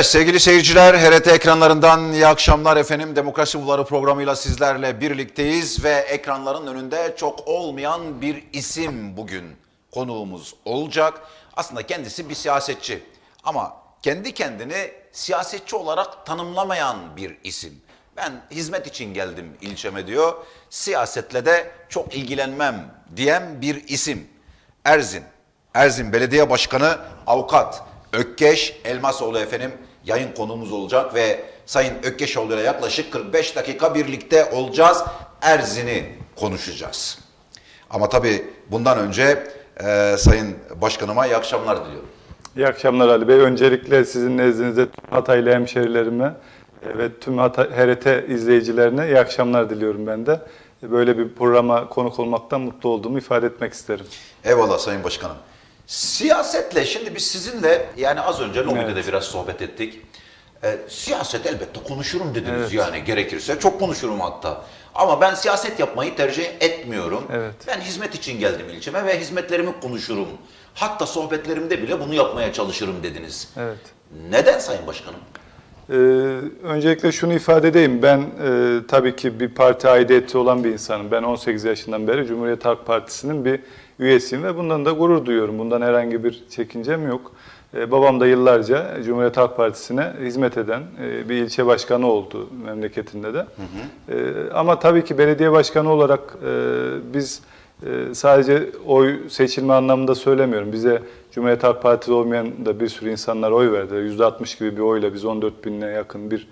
Evet sevgili seyirciler HRT ekranlarından iyi akşamlar efendim. Demokrasi Bulvarı programıyla sizlerle birlikteyiz ve ekranların önünde çok olmayan bir isim bugün konuğumuz olacak. Aslında kendisi bir siyasetçi ama kendi kendini siyasetçi olarak tanımlamayan bir isim. Ben hizmet için geldim ilçeme diyor. Siyasetle de çok ilgilenmem diyen bir isim. Erzin. Erzin Belediye Başkanı Avukat Ökkeş Elmasoğlu efendim yayın konuğumuz olacak ve Sayın Ökkeşoğlu ile yaklaşık 45 dakika birlikte olacağız. Erzin'i konuşacağız. Ama tabii bundan önce e, Sayın Başkanıma iyi akşamlar diliyorum. İyi akşamlar Ali Bey. Öncelikle sizin nezdinizde tüm Hataylı hemşerilerime ve tüm Hatay, HRT izleyicilerine iyi akşamlar diliyorum ben de. Böyle bir programa konuk olmaktan mutlu olduğumu ifade etmek isterim. Eyvallah Sayın Başkanım. Siyasetle şimdi biz sizinle yani az önce lobide de biraz sohbet ettik. E, siyaset elbette konuşurum dediniz yani gerekirse çok konuşurum hatta. Ama ben siyaset yapmayı tercih etmiyorum. Evet. Ben hizmet için geldim ilçeme ve hizmetlerimi konuşurum. Hatta sohbetlerimde bile bunu yapmaya çalışırım dediniz. Evet. Neden Sayın Başkanım? Ee, öncelikle şunu ifade edeyim. Ben e, tabii ki bir parti aidiyeti olan bir insanım. Ben 18 yaşından beri Cumhuriyet Halk Partisi'nin bir üyesiyim ve bundan da gurur duyuyorum. Bundan herhangi bir çekincem yok. Ee, babam da yıllarca Cumhuriyet Halk Partisi'ne hizmet eden e, bir ilçe başkanı oldu memleketinde de. Ee, ama tabii ki belediye başkanı olarak e, biz e, sadece oy seçilme anlamında söylemiyorum. Bize Cumhuriyet Halk Partisi olmayan da bir sürü insanlar oy verdiler. %60 gibi bir oyla biz 14 binine yakın bir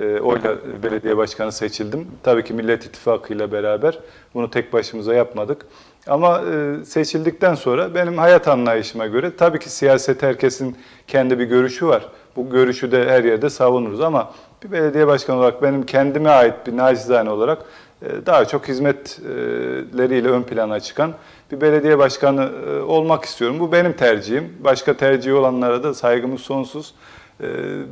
e, oyla belediye başkanı seçildim. Tabii ki Millet İttifakı ile beraber bunu tek başımıza yapmadık. Ama e, seçildikten sonra benim hayat anlayışıma göre tabii ki siyaset herkesin kendi bir görüşü var. Bu görüşü de her yerde savunuruz ama bir belediye başkanı olarak benim kendime ait bir nacizane olarak e, daha çok hizmetleriyle ön plana çıkan bir belediye başkanı e, olmak istiyorum. Bu benim tercihim. Başka tercihi olanlara da saygımız sonsuz. E,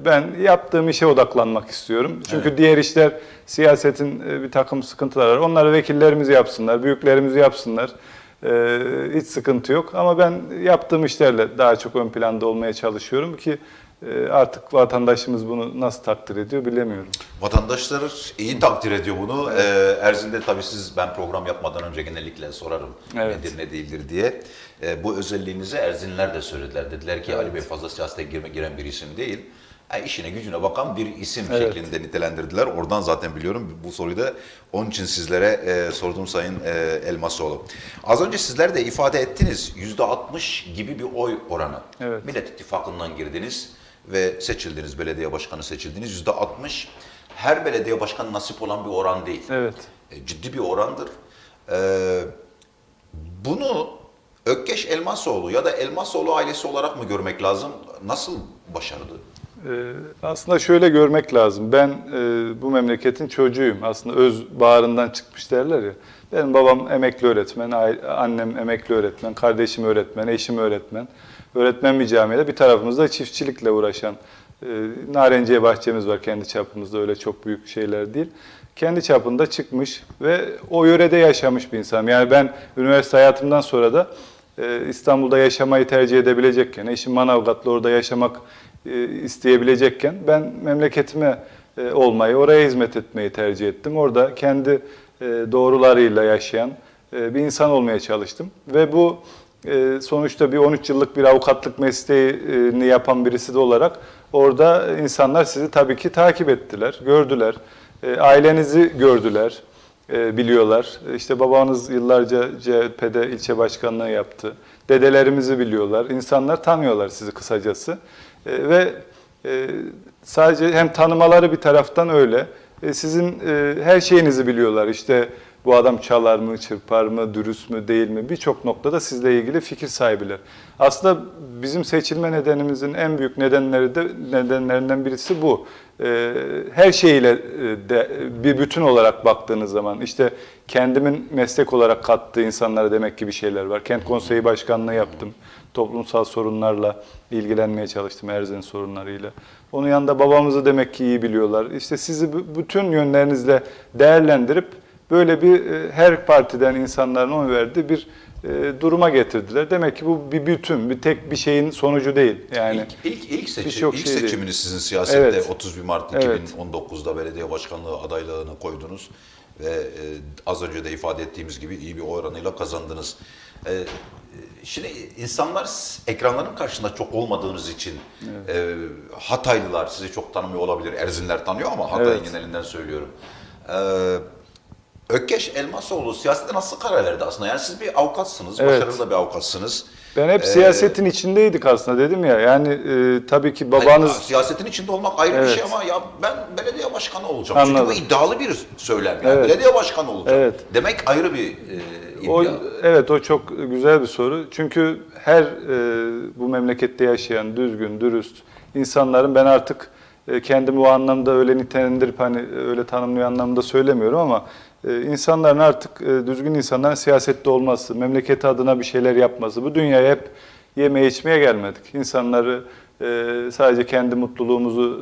Ben yaptığım işe odaklanmak istiyorum. Çünkü diğer işler siyasetin e, bir takım sıkıntıları var. Onları vekillerimiz yapsınlar, büyüklerimiz yapsınlar. E, Hiç sıkıntı yok. Ama ben yaptığım işlerle daha çok ön planda olmaya çalışıyorum ki artık vatandaşımız bunu nasıl takdir ediyor bilemiyorum. Vatandaşlar iyi takdir ediyor bunu. Ee, Erzin'de tabii siz ben program yapmadan önce genellikle sorarım Evet. nedir ne değildir diye. Ee, bu özelliğinizi Erzinliler de söylediler. Dediler ki Ali Bey fazla siyasete girme, giren bir isim değil. Yani işine gücüne bakan bir isim Evet. şeklinde nitelendirdiler. Oradan zaten biliyorum bu soruyu da onun için sizlere e, sordum Sayın e, Elmasoğlu. Az önce sizler de ifade ettiniz. Yüzde 60 gibi bir oy oranı. Evet. Millet İttifakı'ndan girdiniz ve seçildiniz, belediye başkanı seçildiniz. Yüzde 60 her belediye başkanı nasip olan bir oran değil. Evet. E, Ciddi bir orandır. Ee, bunu Ökkeş Elmasoğlu ya da Elmasoğlu ailesi olarak mı görmek lazım? Nasıl başardı? Ee, Aslında şöyle görmek lazım. Ben e, bu memleketin çocuğuyum. Aslında öz bağrından çıkmış derler ya. Benim babam emekli öğretmen, annem emekli öğretmen, kardeşim öğretmen, eşim öğretmen. Öğretmen bir camide bir tarafımızda çiftçilikle uğraşan e, narenciye bahçemiz var kendi çapımızda öyle çok büyük şeyler değil. Kendi çapında çıkmış ve o yörede yaşamış bir insan. Yani ben üniversite hayatımdan sonra da e, İstanbul'da yaşamayı tercih edebilecekken, eşim Manavgat'ta orada yaşamak e, isteyebilecekken ben memleketime e, olmayı, oraya hizmet etmeyi tercih ettim. Orada kendi e, doğrularıyla yaşayan e, bir insan olmaya çalıştım. Ve bu sonuçta bir 13 yıllık bir avukatlık mesleğini yapan birisi de olarak orada insanlar sizi tabii ki takip ettiler, gördüler. E, Ailenizi gördüler e, biliyorlar. İşte babanız yıllarca CHP'de ilçe başkanlığı yaptı. Dedelerimizi biliyorlar. İnsanlar tanıyorlar sizi kısacası. E, ve e, sadece hem tanımaları bir taraftan öyle. E, sizin her şeyinizi biliyorlar. İşte bu adam çalar mı, çırpar mı, dürüst mü, değil mi? Birçok noktada sizle ilgili fikir sahibiler. Aslında bizim seçilme nedenimizin en büyük nedenleri de nedenlerinden birisi bu. Ee, Her şeyiyle e, de, bir bütün olarak baktığınız zaman işte kendimin meslek olarak kattığı insanlara demek ki bir şeyler var. Kent konseyi başkanlığı yaptım. Toplumsal sorunlarla ilgilenmeye çalıştım Erzin sorunlarıyla. Onun yanında babamızı demek ki iyi biliyorlar. İşte sizi bütün yönlerinizle değerlendirip böyle bir e, her partiden insanların oy verdiği bir e, duruma getirdiler. Demek ki bu bir bütün, bir tek bir şeyin sonucu değil. Yani İlk, ilk, ilk, seçim, ilk şey değil. seçiminiz sizin siyasette Evet. 31 Mart Evet. 2019'da belediye başkanlığı adaylığını koydunuz ve e, az önce de ifade ettiğimiz gibi iyi bir oranıyla kazandınız. E, şimdi insanlar ekranların karşısında çok olmadığınız için e, Hataylılar sizi çok tanımıyor olabilir. Erzinler tanıyor ama Hatay'ın Evet. genelinden söylüyorum. E, Ökkeş Elmasoğlu siyasette nasıl karar verdi aslında? Yani siz bir avukatsınız, Evet. başarılı bir avukatsınız. ben hep Ee, siyasetin içindeydik aslında dedim ya. Yani e, tabii ki Hayır, babanız siyasetin içinde olmak ayrı bir Evet. şey ama ya ben belediye başkanı olacağım. Anladım. Çünkü bu iddialı bir söylem. Yani. Evet. Belediye başkanı olacağım. Evet. Demek ayrı bir e, iddia. O, evet o çok güzel bir soru. Çünkü her e, bu memlekette yaşayan düzgün, dürüst insanların ben artık e, kendimi o anlamda öyle nitelendirip hani öyle tanımlıyor anlamda söylemiyorum ama insanların artık e, düzgün insanların siyasette olması, memleketi adına bir şeyler yapması. Bu dünyaya hep yemeye içmeye gelmedik. İnsanları e, sadece kendi mutluluğumuzu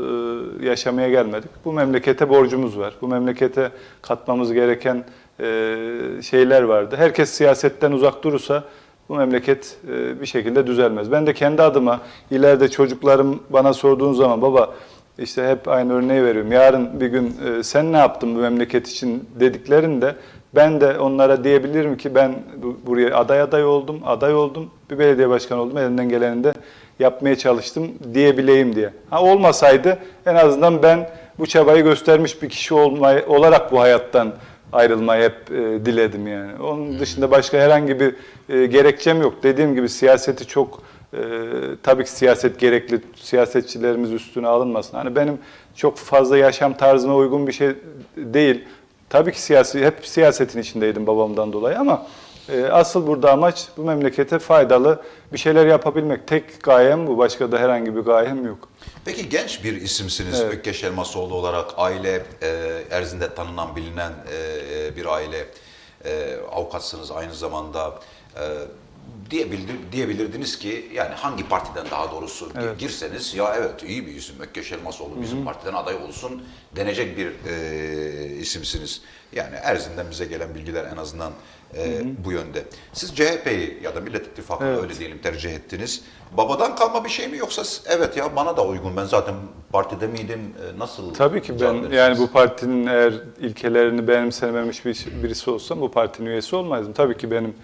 e, yaşamaya gelmedik. Bu memlekete borcumuz var. Bu memlekete katmamız gereken şeyler vardı. Herkes siyasetten uzak durursa bu memleket bir şekilde düzelmez. Ben de kendi adıma ileride çocuklarım bana sorduğun zaman baba işte hep aynı örneği veriyorum. Yarın bir gün e, sen ne yaptın bu memleket için dediklerinde ben de onlara diyebilirim ki ben bu- buraya aday aday oldum, aday oldum, bir belediye başkanı oldum, elimden geleni de yapmaya çalıştım diyebileyim diye. Ha olmasaydı en azından ben bu çabayı göstermiş bir kişi olmay, olarak bu hayattan ayrılmayı hep e, diledim yani. Onun dışında başka herhangi bir e, gerekçem yok. Dediğim gibi siyaseti çok e, tabii ki siyaset gerekli. Siyasetçilerimiz üstüne alınmasın. Hani benim çok fazla yaşam tarzıma uygun bir şey değil. Tabii ki siyasi hep siyasetin içindeydim babamdan dolayı ama e, asıl burada amaç bu memlekete faydalı bir şeyler yapabilmek. Tek gayem bu. Başka da herhangi bir gayem yok. Peki genç bir isimsiniz Evet. Ökkeş Elmasoğlu olarak. Aile e, Erzin'de tanınan, bilinen e, bir aile. E, avukatsınız aynı zamanda. E, diyebildir, diyebilirdiniz ki yani hangi partiden daha doğrusu Evet. girseniz ya evet iyi bir isim Ökkeş Elmasoğlu bizim partiden aday olsun denecek bir e, isimsiniz. Yani Erzin'den bize gelen bilgiler en azından e, bu yönde. Siz CHP'yi ya da Millet İttifakı'nı Evet. öyle diyelim tercih ettiniz. Babadan kalma bir şey mi yoksa evet ya bana da uygun ben zaten partide miydim e, nasıl? Tabii ki ben yani bu partinin eğer ilkelerini benimsememiş bir, birisi olsam bu partinin üyesi olmazdım. Tabii ki benim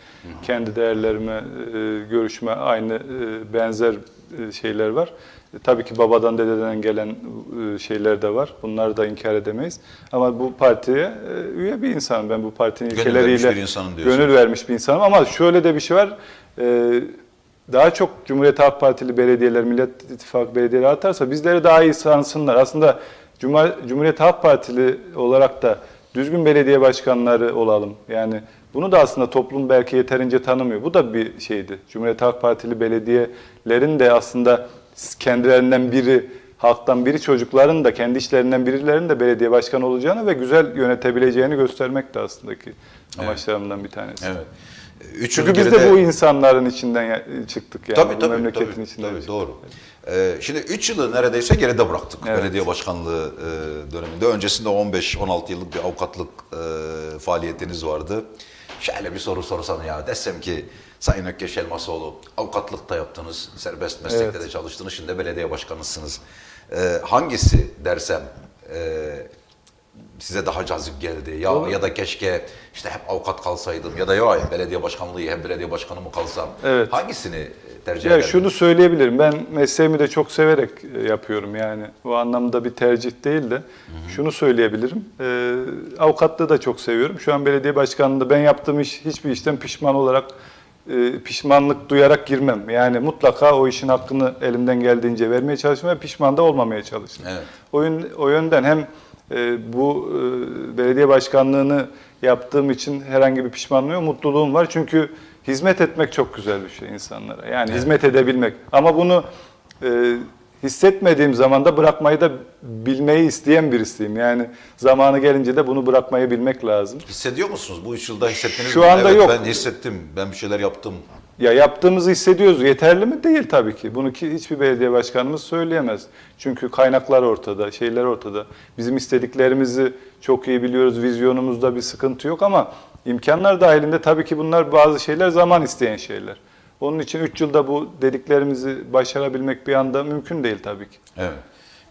kendi değerlerime, e, görüşüme aynı e, benzer şeyler var. E, Tabii ki babadan dededen gelen e, şeyler de var. Bunları da inkar edemeyiz. Ama bu partiye e, üye bir insanım. Ben bu partinin Gönül vermiş ilkeleriyle diyorsun. gönül vermiş bir insanım. Ama şöyle de bir şey var. Daha çok Cumhuriyet Halk Partili belediyeler, Millet İttifakı belediyeleri atarsa bizleri daha iyi sansınlar. Aslında Cumhur- Cumhuriyet Halk Partili olarak da düzgün belediye başkanları olalım. Yani bunu da aslında toplum belki yeterince tanımıyor. Bu da bir şeydi. Cumhuriyet Halk Partili belediyelerin de aslında kendilerinden biri, halktan biri çocukların da kendi işlerinden birilerinin de belediye başkanı olacağını ve güzel yönetebileceğini göstermek de aslında ki amaçlarımdan bir tanesi. Evet. Üç Çünkü biz de bu insanların içinden çıktık yani. tabii tabii, memleketin tabii, içinden. tabii, çıktık. doğru. Ee, şimdi 3 yılı neredeyse geride bıraktık Evet. belediye başkanlığı e, döneminde. Öncesinde 15-16 yıllık bir avukatlık e, faaliyetiniz vardı. Şöyle bir soru sorsam ya desem ki Sayın Ökkeş Elmasoğlu avukatlıkta yaptınız, serbest meslekte Evet. de çalıştınız, şimdi belediye başkanısınız. Ee, hangisi dersem e, size daha cazip geldi ya Doğru. ya da keşke işte hep avukat kalsaydım ya da ya belediye başkanlığı hem belediye başkanı mı kalsam Evet. hangisini tercih Ya şunu söyleyebilirim. Ben mesleğimi de çok severek e, yapıyorum yani. Bu anlamda bir tercih değil de şunu söyleyebilirim. Ee, avukatlığı da çok seviyorum. Şu an belediye başkanlığında ben yaptığım iş hiçbir işten pişman olarak e, pişmanlık duyarak girmem. Yani mutlaka o işin hakkını elimden geldiğince vermeye çalışmaya, pişman da olmamaya çalışırım. Evet. O, yön- o yönden hem e, bu e, belediye başkanlığını yaptığım için herhangi bir pişmanlığım yok, mutluluğum var. Çünkü hizmet etmek çok güzel bir şey insanlara. Yani hizmet edebilmek. Ama bunu e, hissetmediğim zaman da bırakmayı da bilmeyi isteyen birisiyim. Yani zamanı gelince de bunu bırakmayı bilmek lazım. Hissediyor musunuz? Bu üç yılda hissettiniz Şu mi? anda evet, yok. Ben hissettim. Ben bir şeyler yaptım. Ya yaptığımızı hissediyoruz. Yeterli mi? Değil tabii ki. Bunu ki hiçbir belediye başkanımız söyleyemez. Çünkü kaynaklar ortada, şeyler ortada. Bizim istediklerimizi çok iyi biliyoruz. Vizyonumuzda bir sıkıntı yok ama imkanlar dahilinde tabii ki bunlar bazı şeyler zaman isteyen şeyler. Onun için 3 yılda bu dediklerimizi başarabilmek bir anda mümkün değil tabii ki. Evet.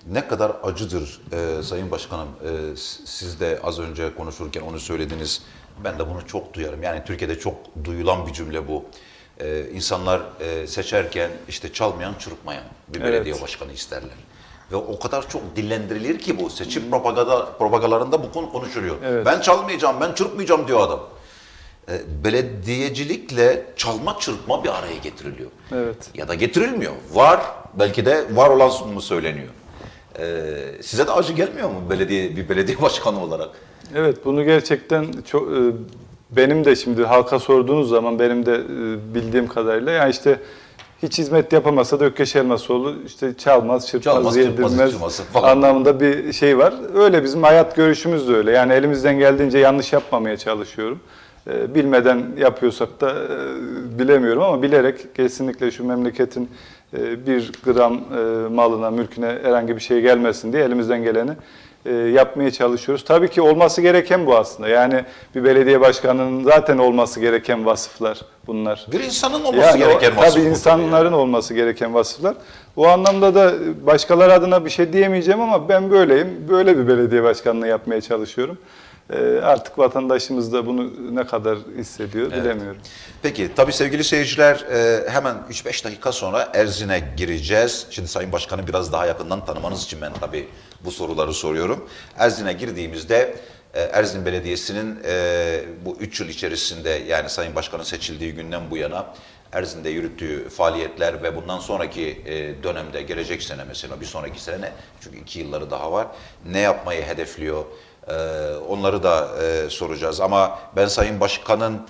Ne kadar acıdır e, Sayın Başkanım. E, siz de az önce konuşurken onu söylediniz. Ben de bunu çok duyarım. Yani Türkiye'de çok duyulan bir cümle bu. E, insanlar e, seçerken işte çalmayan çırpmayan bir Evet. belediye başkanı isterler. Ve o kadar çok dillendirilir ki bu seçim propaganda propagalarında bu konu konuşuluyor. Evet. Ben çalmayacağım, ben çırpmayacağım diyor adam. E, belediyecilikle çalma çırpma bir araya getiriliyor. Evet. Ya da getirilmiyor. Var, belki de var olan mı söyleniyor. E, size de acı gelmiyor mu belediye bir belediye başkanı olarak? Evet bunu gerçekten çok e, benim de şimdi halka sorduğunuz zaman benim de e, bildiğim kadarıyla yani işte hiç hizmet yapamasa da Ökkeş Elmasoğlu işte çalmaz, çırpmaz, Çalmaz, çırpmaz, yedirmez çırpması falan. anlamında bir şey var. Öyle bizim hayat görüşümüz de öyle. Yani elimizden geldiğince yanlış yapmamaya çalışıyorum. E, Bilmeden yapıyorsak da e, bilemiyorum ama bilerek kesinlikle şu memleketin e, bir gram e, malına, mülküne herhangi bir şey gelmesin diye elimizden geleni yapmaya çalışıyoruz. Tabii ki olması gereken bu aslında. Yani bir belediye başkanının zaten olması gereken vasıflar bunlar. Bir insanın olması Yani gereken vasıf Tabii insanların yani. olması gereken vasıflar. O anlamda da başkaları adına bir şey diyemeyeceğim ama ben böyleyim. Böyle bir belediye başkanlığı yapmaya çalışıyorum. Ee, artık vatandaşımız da bunu ne kadar hissediyor bilemiyorum. Peki tabii sevgili seyirciler e, hemen 3-5 dakika sonra Erzin'e gireceğiz. Şimdi Sayın Başkan'ı biraz daha yakından tanımanız için ben tabii bu soruları soruyorum. Erzin'e girdiğimizde e, Erzin Belediyesi'nin e, bu 3 yıl içerisinde yani Sayın Başkan'ın seçildiği günden bu yana Erzin'de yürüttüğü faaliyetler ve bundan sonraki e, dönemde gelecek sene mesela bir sonraki sene çünkü iki yılları daha var. Ne yapmayı hedefliyor? Onları da soracağız. Ama ben Sayın Başkan'ın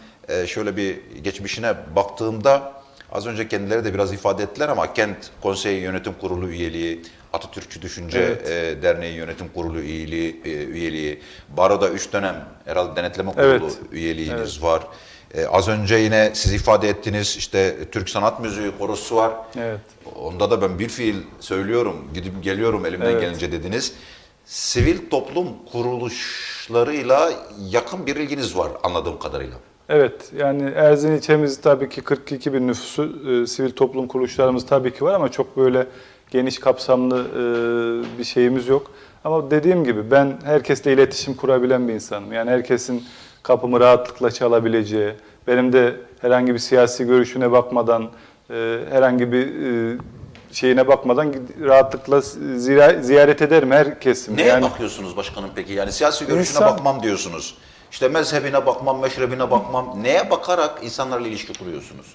şöyle bir geçmişine baktığımda az önce kendileri de biraz ifade ettiler ama Kent Konseyi Yönetim Kurulu üyeliği, Atatürkçü Düşünce Evet. e, Derneği Yönetim Kurulu üyeliği, e, üyeliği Baro'da 3 dönem herhalde denetleme kurulu Evet. üyeliğiniz var. E, az önce yine siz ifade ettiniz işte Türk Sanat Müziği korosu var. Evet. Onda da ben bir fiil söylüyorum, gidip geliyorum elimden Evet. gelince dediniz. Sivil toplum kuruluşlarıyla yakın bir ilginiz var anladığım kadarıyla. Evet, yani Erzin ilçemiz tabii ki 42 bin nüfusu, e, sivil toplum kuruluşlarımız tabii ki var ama çok böyle geniş kapsamlı e, bir şeyimiz yok. Ama dediğim gibi ben herkesle iletişim kurabilen bir insanım. Yani herkesin kapımı rahatlıkla çalabileceği, benim de herhangi bir siyasi görüşüne bakmadan, e, herhangi bir e, şeyine bakmadan rahatlıkla zira- ziyaret ederim her kesim. Neye yani, bakıyorsunuz başkanım peki? Yani siyasi görüşüne İnsan- bakmam diyorsunuz. İşte mezhebine bakmam, meşrebine bakmam. Neye bakarak insanlarla ilişki kuruyorsunuz?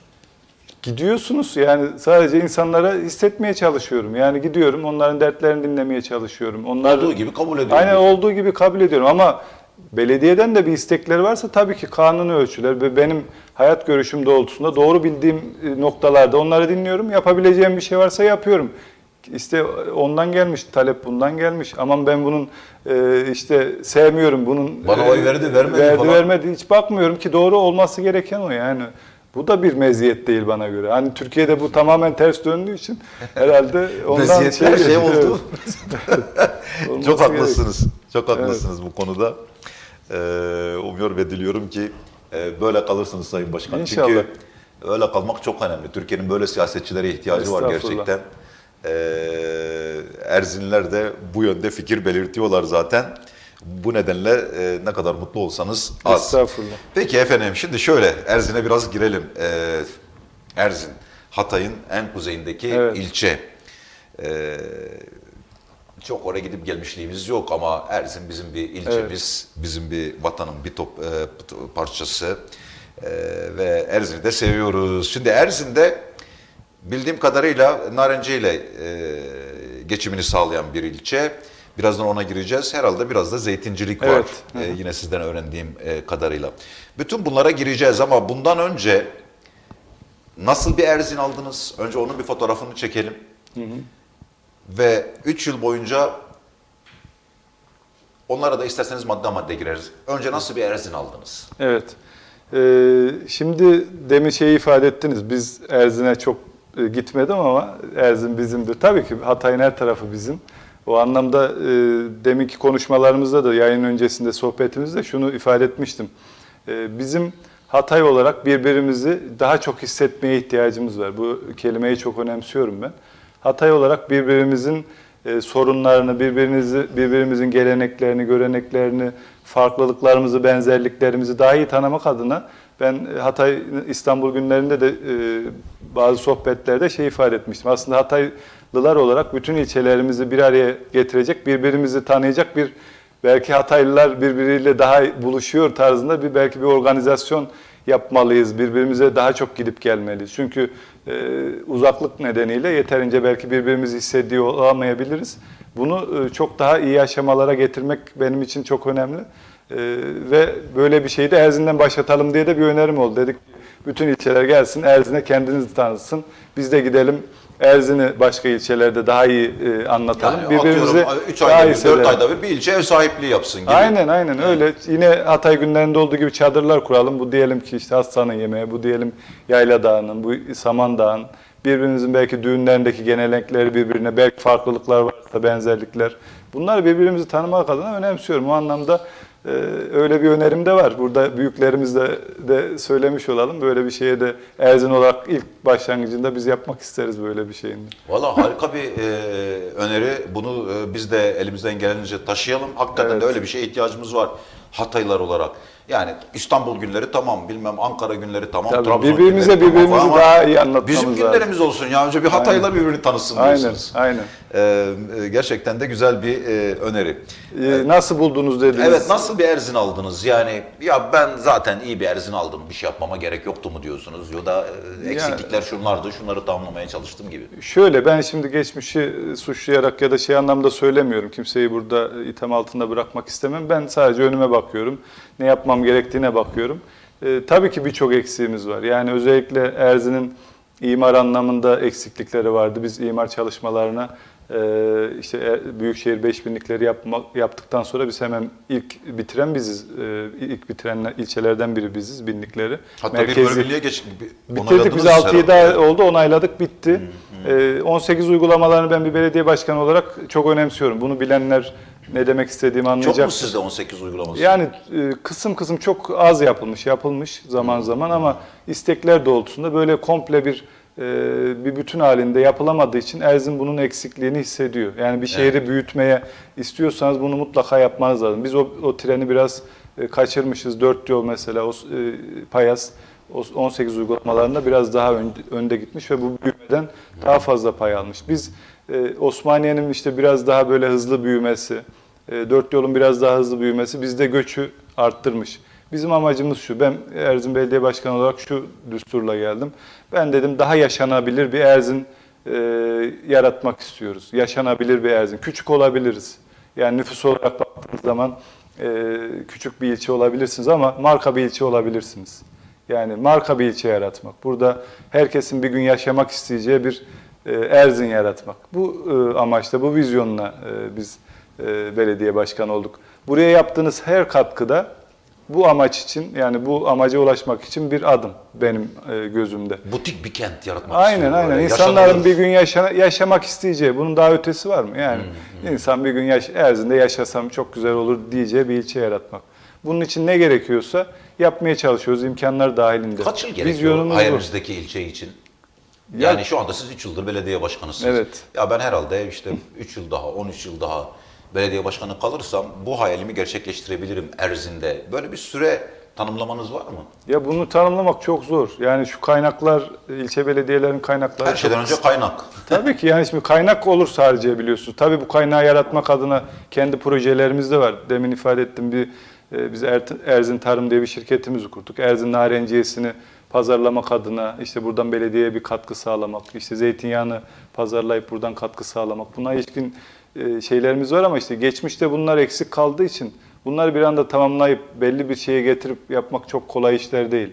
Gidiyorsunuz yani sadece insanlara hissetmeye çalışıyorum. Yani gidiyorum onların dertlerini dinlemeye çalışıyorum. Onlar Olduğu gibi kabul ediyorum. Aynen olduğu gibi kabul ediyorum ama belediyeden de bir istekleri varsa tabii ki kanuni ölçüler ve benim hayat görüşüm doğrultusunda doğru bildiğim e, noktalarda onları dinliyorum. Yapabileceğim bir şey varsa yapıyorum. İşte ondan gelmiş, talep bundan gelmiş. Aman ben bunun e, işte sevmiyorum bunun. Bana e, oy verdi, vermedi verdi, falan. vermedi. Hiç bakmıyorum ki doğru olması gereken o yani. Bu da bir meziyet değil bana göre. Hani Türkiye'de bu tamamen ters döndüğü için herhalde ondan Meziyetler şey oldu. Olması Çok gerek. haklısınız. Çok haklısınız bu konuda. Ee, umuyor ve diliyorum ki e, böyle kalırsınız Sayın Başkan. İnşallah. Çünkü öyle kalmak çok önemli. Türkiye'nin böyle siyasetçilere ihtiyacı var gerçekten. Ee, Erzinliler de bu yönde fikir belirtiyorlar zaten. Bu nedenle e, ne kadar mutlu olsanız az. Estağfurullah. Peki efendim şimdi şöyle Erzin'e biraz girelim. Ee, Erzin, Hatay'ın en kuzeyindeki Evet. ilçe. Ee, çok oraya gidip gelmişliğimiz yok ama Erzin bizim bir ilçemiz, bizim bir vatanın bir top e, parçası Ee, ve Erzin'i de seviyoruz. Şimdi Erzin'de bildiğim kadarıyla Narenciye ile e, geçimini sağlayan bir ilçe. Birazdan ona gireceğiz. Herhalde biraz da zeytincilik var. Evet. Ee, yine sizden öğrendiğim e, kadarıyla. Bütün bunlara gireceğiz ama bundan önce nasıl bir Erzin aldınız? Önce onun bir fotoğrafını çekelim. Ve 3 yıl boyunca onlara da isterseniz madde madde gireriz. Önce nasıl bir Erzin aldınız? Evet. Ee, şimdi demin şeyi ifade ettiniz. Biz Erzin'e çok e, gitmedim ama Erzin bizimdir. Tabii ki Hatay'ın her tarafı bizim. O anlamda e, deminki konuşmalarımızda da yayın öncesinde sohbetimizde şunu ifade etmiştim. E, bizim Hatay olarak birbirimizi daha çok hissetmeye ihtiyacımız var. Bu kelimeyi çok önemsiyorum ben. Hatay olarak birbirimizin e, sorunlarını, birbirinizi, birbirimizin geleneklerini, göreneklerini, farklılıklarımızı, benzerliklerimizi daha iyi tanımak adına ben Hatay İstanbul günlerinde de e, bazı sohbetlerde şey ifade etmiştim. Aslında Hataylılar olarak bütün ilçelerimizi bir araya getirecek, birbirimizi tanıyacak bir belki Hataylılar birbiriyle daha buluşuyor tarzında bir belki bir organizasyon yapmalıyız. Birbirimize daha çok gidip gelmeliyiz. Çünkü e, uzaklık nedeniyle yeterince belki birbirimizi hissediyor olamayabiliriz. Bunu e, çok daha iyi aşamalara getirmek benim için çok önemli. E, ve böyle bir şeyi de Erzin'den başlatalım diye de bir önerim oldu. Dedik bütün ilçeler gelsin, Erzin'e kendiniz tanısın. Biz de gidelim Erzin'i başka ilçelerde daha iyi e, anlatalım. Yani Birbirimizi atıyorum 3 daha ayda iyi bir, 4 hissedelim. ayda bir bir ilçe ev sahipliği yapsın gibi. Aynen aynen öyle. Yine Hatay günlerinde olduğu gibi çadırlar kuralım. Bu diyelim ki işte Hasan'ın yemeği, bu diyelim Yayla Dağı'nın, bu Saman Dağı'nın. Birbirimizin belki düğünlerindeki genelikleri birbirine, belki farklılıklar varsa benzerlikler. Bunları birbirimizi tanımak adına önemsiyorum. O anlamda e, öyle bir önerim de var. Burada büyüklerimizle de söylemiş olalım. Böyle bir şeye de Erzin olarak ilk başlangıcında biz yapmak isteriz böyle bir şeyin. Valla harika bir e, öneri. Bunu e, biz de elimizden gelince taşıyalım. Hakikaten Evet. de öyle bir şeye ihtiyacımız var Hataylılar olarak. Yani İstanbul günleri tamam, bilmem Ankara günleri tamam, Tabii, Trabzon birbirimize günleri tamam birbirimizi ama daha iyi anlatmamız Bizim lazım. günlerimiz olsun ya. Önce bir Hataylılar birbirini tanısın Aynen, diyorsunuz. aynen. E, e, gerçekten de güzel bir e, öneri. Ee, nasıl buldunuz dediniz? Evet nasıl bir erzin aldınız? Yani ya ben zaten iyi bir erzin aldım. Bir şey yapmama gerek yoktu mu diyorsunuz? Ya da e, eksiklikler şunlardı. Şunları tamamlamaya çalıştım gibi. Şöyle ben şimdi geçmişi suçlayarak ya da şey anlamda söylemiyorum. Kimseyi burada e, itham altında bırakmak istemem. Ben sadece önüme bakıyorum. Ne yapmam gerektiğine bakıyorum. E, tabii ki birçok eksiğimiz var. Yani özellikle Erzin'in imar anlamında eksiklikleri vardı. Biz imar çalışmalarına e, işte e, Büyükşehir 5000'likleri yapmak, yaptıktan sonra biz hemen ilk bitiren biziz. E, ilk bitiren ilçelerden biri biziz binlikleri. Hatta bir Merkezi- bölümlüğe geç bir- Bitirdik biz onayladınız 6-7 herhalde. ay oldu onayladık bitti. Ee, 18 uygulamalarını ben bir belediye başkanı olarak çok önemsiyorum. Bunu bilenler ne demek istediğimi Çok mu sizde 18 uygulaması? Yani e, kısım kısım çok az yapılmış, yapılmış zaman zaman ama istekler doğrultusunda böyle komple bir e, bir bütün halinde yapılamadığı için Erzin bunun eksikliğini hissediyor. Yani bir şehri büyütmeye istiyorsanız bunu mutlaka yapmanız lazım. Biz o, o treni biraz e, kaçırmışız. Dört yol mesela, o e, Payas o 18 uygulamalarında biraz daha ön- önde gitmiş ve bu büyümeden daha fazla pay almış. Biz e, Osmaniye'nin işte biraz daha böyle hızlı büyümesi, dört yolun biraz daha hızlı büyümesi bizde göçü arttırmış. Bizim amacımız şu, ben Erzin Belediye Başkanı olarak şu düsturla geldim. Ben dedim daha yaşanabilir bir Erzin e, yaratmak istiyoruz. Yaşanabilir bir Erzin. Küçük olabiliriz. Yani nüfus olarak baktığınız zaman e, küçük bir ilçe olabilirsiniz ama marka bir ilçe olabilirsiniz. Yani marka bir ilçe yaratmak. Burada herkesin bir gün yaşamak isteyeceği bir e, Erzin yaratmak. Bu e, amaçla, bu vizyonla e, biz e, belediye başkanı olduk. Buraya yaptığınız her katkıda bu amaç için, yani bu amaca ulaşmak için bir adım benim e, gözümde. Butik bir kent yaratmak Aynen aynen. İnsanların yaşanılır. bir gün yaşa- yaşamak isteyeceği, bunun daha ötesi var mı? Yani insan bir gün yaş Erzin'de yaşasam çok güzel olur diyeceği bir ilçe yaratmak. Bunun için ne gerekiyorsa yapmaya çalışıyoruz imkanlar dahilinde. Kaç yıl gerekiyor hayalinizdeki ilçe için? Ya- Yani şu anda siz 3 yıldır belediye başkanısınız. Evet. Ya ben herhalde işte 3 yıl daha, 13 yıl daha belediye başkanı kalırsam bu hayalimi gerçekleştirebilirim Erzin'de. Böyle bir süre tanımlamanız var mı? Ya bunu tanımlamak çok zor. Yani şu kaynaklar, ilçe belediyelerin kaynakları Her şeyden önce kaynak. Tabii ki yani şimdi kaynak olursa harcayabiliyorsunuz. Tabii bu kaynağı yaratmak adına kendi projelerimiz de var. Demin ifade ettim bir e, biz Er- Erzin Tarım diye bir şirketimizi kurduk. Erzin narenciyesini pazarlamak adına işte buradan belediyeye bir katkı sağlamak, işte zeytinyağını pazarlayıp buradan katkı sağlamak. Buna ilişkin şeylerimiz var ama işte geçmişte bunlar eksik kaldığı için bunları bir anda tamamlayıp belli bir şeye getirip yapmak çok kolay işler değil.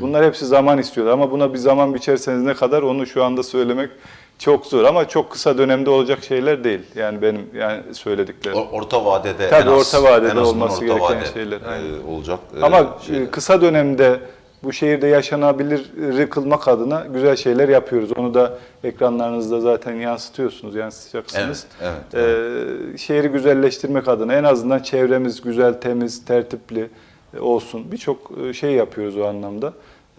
Bunlar hepsi zaman istiyorlar ama buna bir zaman biçerseniz ne kadar onu şu anda söylemek çok zor ama çok kısa dönemde olacak şeyler değil. Yani benim yani söylediklerim. Orta vadede Tabii en az, orta vadede en olması orta gereken vade, şeyler, e, olacak. e, Ama şeyler. e, kısa dönemde bu şehirde yaşanabilir kılmak adına güzel şeyler yapıyoruz. Onu da ekranlarınızda zaten yansıtıyorsunuz, yansıtacaksınız. Evet, evet, Ee, şehri güzelleştirmek adına en azından çevremiz güzel, temiz, tertipli, e, olsun. Birçok e, şey yapıyoruz o anlamda.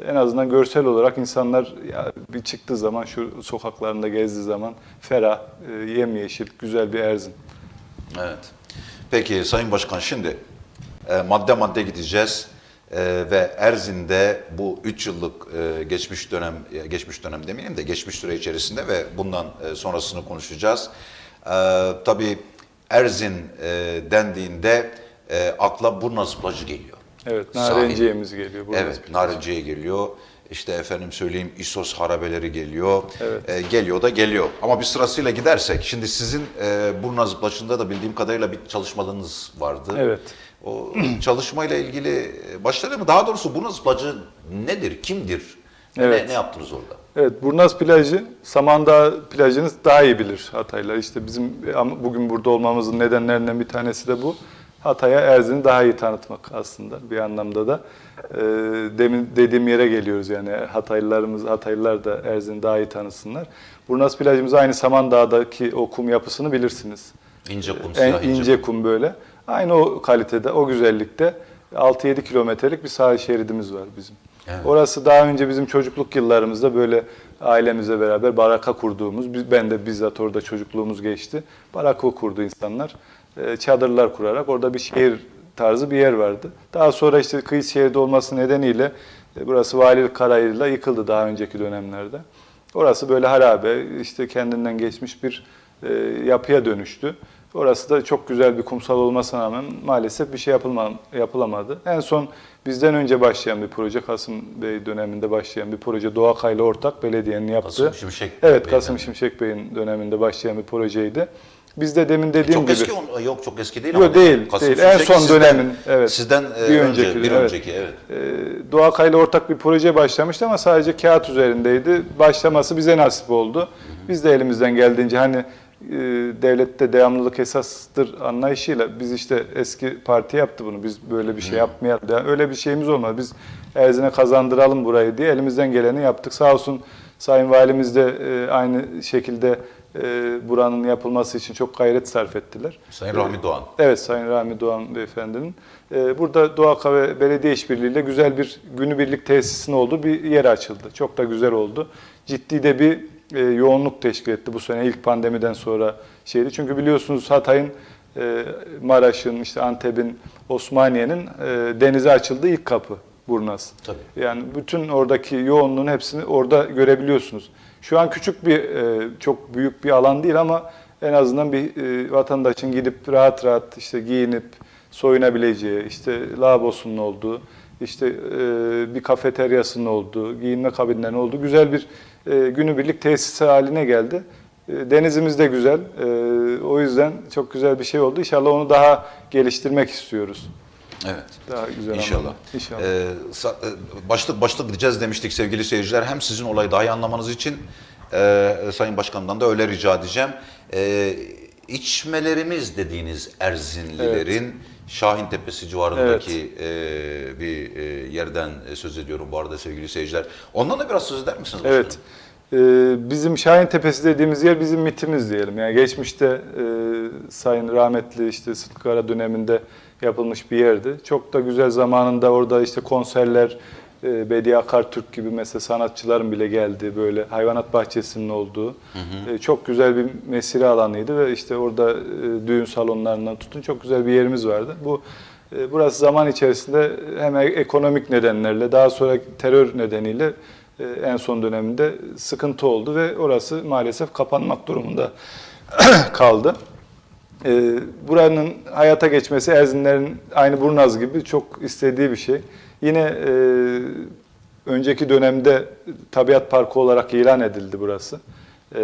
En azından görsel olarak insanlar ya bir çıktığı zaman şu sokaklarında gezdiği zaman ferah, e, yemyeşil, güzel bir Erzin. Evet. Peki Sayın Başkan şimdi e, madde madde gideceğiz E, ve Erzin'de bu 3 yıllık e, geçmiş dönem, e, geçmiş dönem demeyeyim de geçmiş süre içerisinde ve bundan e, sonrasını konuşacağız. E, tabii Erzin e, dendiğinde e, akla Burnaz plajı geliyor. Evet, narenciyemiz geliyor. Burnaz Evet, plajı. Narenciye geliyor. İşte efendim söyleyeyim İsos harabeleri geliyor. Evet. E, geliyor da geliyor. Ama bir sırasıyla gidersek, şimdi sizin e, Burna Zıplaşı'nda da bildiğim kadarıyla bir çalışmalarınız vardı. Evet. O çalışmayla ilgili e, başladı mı? Daha doğrusu Burna Zıplacı nedir, kimdir? Evet. Ne, ne yaptınız orada? Evet, Burnaz plajı, Samandağ plajını daha iyi bilir Hataylar. İşte bizim ama bugün burada olmamızın nedenlerinden bir tanesi de bu. Hatay'a Erzin'i daha iyi tanıtmak aslında bir anlamda da. Ee, demin dediğim yere geliyoruz yani Hataylılarımız, Hataylılar da Erzin'i daha iyi tanısınlar. Burnaz plajımız aynı Samandağ'daki o kum yapısını bilirsiniz. İnce kum, En siyah ince, ince kum böyle. Aynı o kalitede, o güzellikte 6-7 kilometrelik bir sahil şeridimiz var bizim. Evet. Orası daha önce bizim çocukluk yıllarımızda böyle ailemizle beraber baraka kurduğumuz, biz- ben de bizzat orada çocukluğumuz geçti. Baraka kurdu insanlar. Ee, Çadırlar kurarak orada bir şehir tarzı bir yer vardı. Daha sonra işte kıyı şehirde olması nedeniyle e, burası valilik kararıyla yıkıldı daha önceki dönemlerde. Orası böyle harabe, işte kendinden geçmiş bir e, yapıya dönüştü. Orası da çok güzel bir kumsal olmasına rağmen maalesef bir şey yapılma, yapılamadı. En son bizden önce başlayan bir proje, Kasım Bey döneminde başlayan bir proje, Doğa Kaylı Ortak Belediye'nin yaptığı. Kasım Şimşek Evet, Bey'den. Kasım Şimşek Bey'in döneminde başlayan bir projeydi. Biz de demin dediğim Çok gibi... eski, on- yok çok eski değil Yok, ama. değil, Kasım değil. En Şimşek son sizden- dönemin, evet. Sizden e, Bir önce, önceki, bir evet. önceki, evet. Ee, Doğa Kaylı ortak bir proje başlamıştı ama sadece kağıt üzerindeydi. Başlaması bize nasip oldu. Biz de elimizden geldiğince hani e, devlette devamlılık esastır anlayışıyla biz işte eski parti yaptı bunu. Biz böyle bir şey yapmayalım. Yani öyle bir şeyimiz olmadı. Biz Erzin'e kazandıralım burayı diye elimizden geleni yaptık. Sağ olsun Sayın Valimiz de e, aynı şekilde e, buranın yapılması için çok gayret sarf ettiler. Sayın Rahmi Doğan. Evet Sayın Rahmi Doğan Beyefendinin. Ee, Burada Doğaka ve Belediye İşbirliği'yle güzel bir günübirlik tesisinin olduğu bir yer açıldı. Çok da güzel oldu. Ciddi de bir e, yoğunluk teşkil etti bu sene ilk pandemiden sonra şeydi. Çünkü biliyorsunuz Hatay'ın, e, Maraş'ın, işte Antep'in, Osmaniye'nin e, denize açıldığı ilk kapı Burnaz. Tabii. Yani bütün oradaki yoğunluğun hepsini orada görebiliyorsunuz. Şu an küçük bir, e, çok büyük bir alan değil ama en azından bir e, vatandaşın gidip rahat rahat işte giyinip soyunabileceği, işte lavabosunun olduğu, işte e, bir kafeteryasının olduğu, giyinme kabinlerinin olduğu güzel bir e, günübirlik tesis haline geldi. E, Denizimiz de güzel. E, O yüzden çok güzel bir şey oldu. İnşallah onu daha geliştirmek istiyoruz. Evet. Daha güzel İnşallah. anlamda. İnşallah. Ee, başlık başlık gideceğiz demiştik sevgili seyirciler. Hem sizin olayı daha iyi anlamanız için e, Sayın Başkan'dan da öyle rica edeceğim. E, içmelerimiz dediğiniz Erzinlilerin Şahin Tepesi civarındaki e, bir e, yerden e, söz ediyorum bu arada sevgili seyirciler. Ondan da biraz söz eder misiniz? başkanım? Evet. Ee, bizim Şahin Tepesi dediğimiz yer bizim mitimiz diyelim. Yani geçmişte e, Sayın rahmetli işte Sıtkı Kara döneminde yapılmış bir yerdi. Çok da güzel zamanında orada işte konserler, e, Bediye Akartürk gibi mesela sanatçıların bile geldiği böyle hayvanat bahçesinin olduğu e, çok güzel bir mesire alanıydı ve işte orada e, düğün salonlarından tutun çok güzel bir yerimiz vardı. Bu e, burası zaman içerisinde hem ekonomik nedenlerle daha sonra terör nedeniyle e, en son döneminde sıkıntı oldu ve orası maalesef kapanmak durumunda kaldı. E, Buranın hayata geçmesi Erzinlerin aynı Burnaz gibi çok istediği bir şey. Yine e, önceki dönemde tabiat parkı olarak ilan edildi burası. E,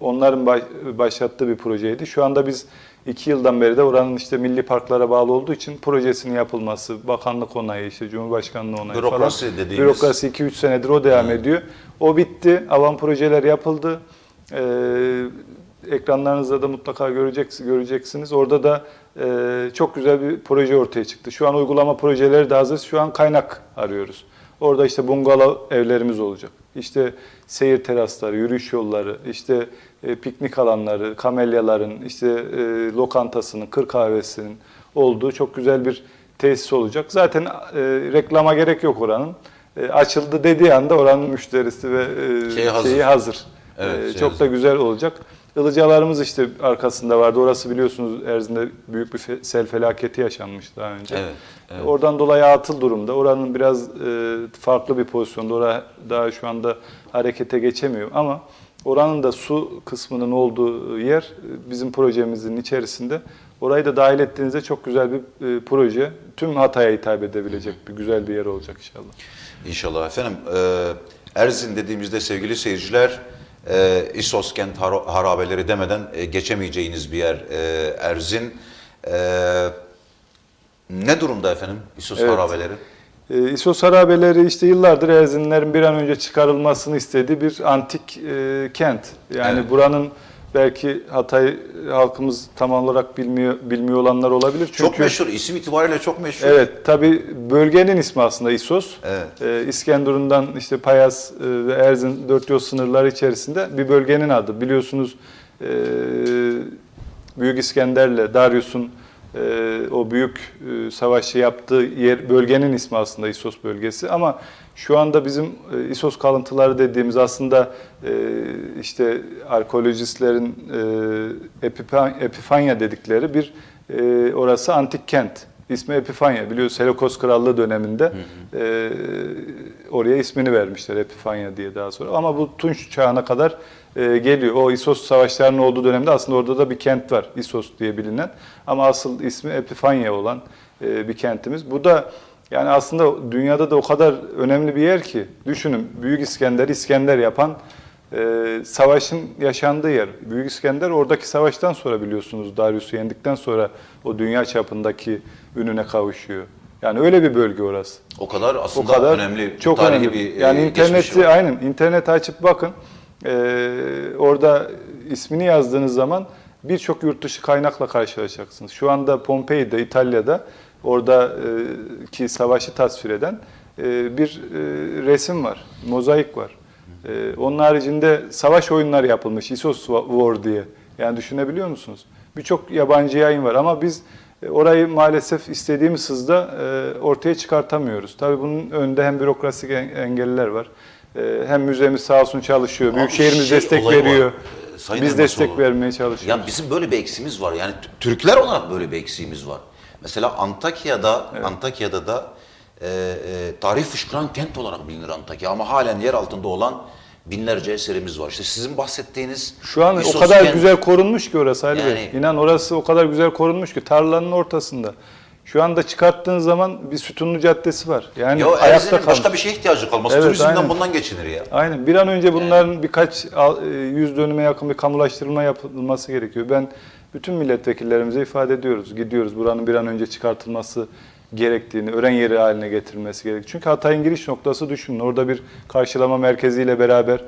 Onların baş- başlattığı bir projeydi. Şu anda biz iki yıldan beri de oranın işte milli parklara bağlı olduğu için projesinin yapılması, bakanlık onayı, işte Cumhurbaşkanlığı onayı Bürokrasi falan. dediğimiz- Bürokrasi 2-3 senedir o devam ediyor. O bitti. Avan projeler yapıldı. Ee, ekranlarınızda da mutlaka göreceksiniz. göreceksiniz. Orada da e, çok güzel bir proje ortaya çıktı. Şu an uygulama projeleri de hazır. Şu an kaynak arıyoruz. Orada işte bungalov evlerimiz olacak. İşte seyir terasları, yürüyüş yolları, işte e, piknik alanları, kamelyaların, işte e, lokantasının, kır kahvesinin olduğu çok güzel bir tesis olacak. Zaten e, reklama gerek yok oranın. E, açıldı dediği anda oranın müşterisi ve e, Şeyi hazır. şeyi hazır. Evet, E, şey çok hazır. da güzel olacak. Ilıcalarımız işte arkasında vardı. Orası biliyorsunuz Erzin'de büyük bir sel felaketi yaşanmış daha önce. Evet, evet. Oradan dolayı atıl durumda. Oranın biraz e, farklı bir pozisyonda. Orada daha şu anda harekete geçemiyor ama oranın da su kısmının olduğu yer e, bizim projemizin içerisinde. Orayı da dahil ettiğinizde çok güzel bir e, proje. Tüm Hatay'a hitap edebilecek bir güzel bir yer olacak inşallah. İnşallah efendim. e, Erzin dediğimizde sevgili seyirciler, e, İsos kent har- harabeleri demeden e, geçemeyeceğiniz bir yer e, Erzin. E, ne durumda efendim İsos Evet. harabeleri? E, İsos harabeleri işte yıllardır Erzinlerin bir an önce çıkarılmasını istediği bir antik e, kent. Yani Evet. buranın belki Hatay halkımız tam olarak bilmiyor bilmiyor olanlar olabilir. Çünkü Çok meşhur, isim itibariyle çok meşhur. Evet, tabi bölgenin ismi aslında İsos. Evet. Ee, İskenderun'dan işte Payas e, ve Erzin dört yol sınırları içerisinde bir bölgenin adı. Biliyorsunuz e, Büyük İskender'le Darius'un e, o büyük e, savaşı yaptığı yer bölgenin ismi aslında İsos bölgesi ama şu anda bizim e, İsos kalıntıları dediğimiz aslında e, işte arkeolojistlerin e, Epifanya dedikleri bir e, orası antik kent. İsmi Epifanya. Biliyoruz Selokos Krallığı döneminde e, oraya ismini vermişler Epifanya diye daha sonra. Ama bu Tunç çağına kadar e, geliyor. O İsos savaşlarının olduğu dönemde aslında orada da bir kent var. İsos diye bilinen. Ama asıl ismi Epifanya olan e, bir kentimiz. Bu da yani aslında dünyada da o kadar önemli bir yer ki. Düşünün Büyük İskender, İskender yapan e, savaşın yaşandığı yer. Büyük İskender oradaki savaştan sonra biliyorsunuz Darius'u yendikten sonra o dünya çapındaki ününe kavuşuyor. Yani öyle bir bölge orası. O kadar O aslında kadar önemli, çok tarihi önemli. bir e, yani interneti aynen internet açıp bakın. Ee, orada ismini yazdığınız zaman birçok yurt dışı kaynakla karşılaşacaksınız. Şu anda Pompei'de, İtalya'da oradaki savaşı tasvir eden e, bir e, resim var, mozaik var. E, onun haricinde savaş oyunları yapılmış, Isos War diye. Yani düşünebiliyor musunuz? Birçok yabancı yayın var ama biz e, orayı maalesef istediğimiz hızda e, ortaya çıkartamıyoruz. Tabii bunun önünde hem bürokratik en- engeller var. E, Hem müzemiz sağ olsun çalışıyor. Büyükşehirimiz şey destek olayı veriyor. Ee, Sayın Biz destek Elmasoğlu. vermeye çalışıyoruz. Ya bizim böyle bir eksiğimiz var. Yani t- Türkler olarak böyle bir eksiğimiz var. Mesela Antakya'da Antakya'da da e, e, tarih fışkıran kent olarak bilinir Antakya ama halen yer altında olan binlerce eserimiz var. İşte sizin bahsettiğiniz Şu an o kadar kent- güzel korunmuş ki orası Ali Bey. Yani- İnan orası o kadar güzel korunmuş ki tarlanın ortasında. Şu anda çıkarttığın zaman bir sütunlu caddesi var. Yani Ya ayakta kalmış. başka bir şeye ihtiyacı kalmaz. Evet, Turizmden aynen. bundan geçinir ya. Aynen. Bir an önce bunların birkaç al- e, yüz dönüme yakın bir kamulaştırma yapılması gerekiyor. Ben bütün milletvekillerimize ifade ediyoruz. Gidiyoruz buranın bir an önce çıkartılması gerektiğini, öğren yeri haline getirilmesi gerekiyor. Çünkü Hatay'ın giriş noktası düşünün. Orada bir karşılama merkeziyle beraber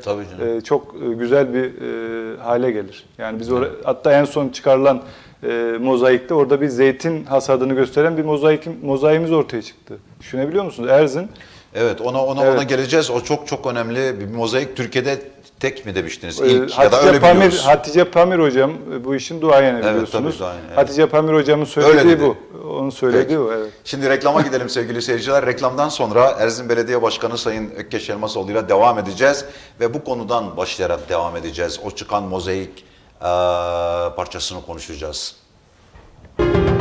e, çok e, güzel bir e, hale gelir. Yani biz oraya, hatta en son çıkarılan e, mozaikte orada bir zeytin hasadını gösteren bir mozaik mozaiğimiz ortaya çıktı. Düşünebiliyor musunuz? Erzin Evet ona ona Evet. ona geleceğiz. O çok çok önemli bir mozaik. Türkiye'de tek mi demiştiniz? Ee, İlk ya da Hatice öyle Pamir, biliyoruz. Hatice Pamir hocam e, bu işin duayeni Evet, biliyorsunuz. tabii, duayeni, evet. Hatice Pamir hocamın Öyle söylediği bu. Onun söylediği Peki. bu evet. Şimdi reklama gidelim sevgili seyirciler. Reklamdan sonra Erzin Belediye Başkanı Sayın Ökkeş Elmasoğlu ile devam edeceğiz. Ve bu konudan başlayarak devam edeceğiz. O çıkan mozaik ee, parçasını konuşacağız. Müzik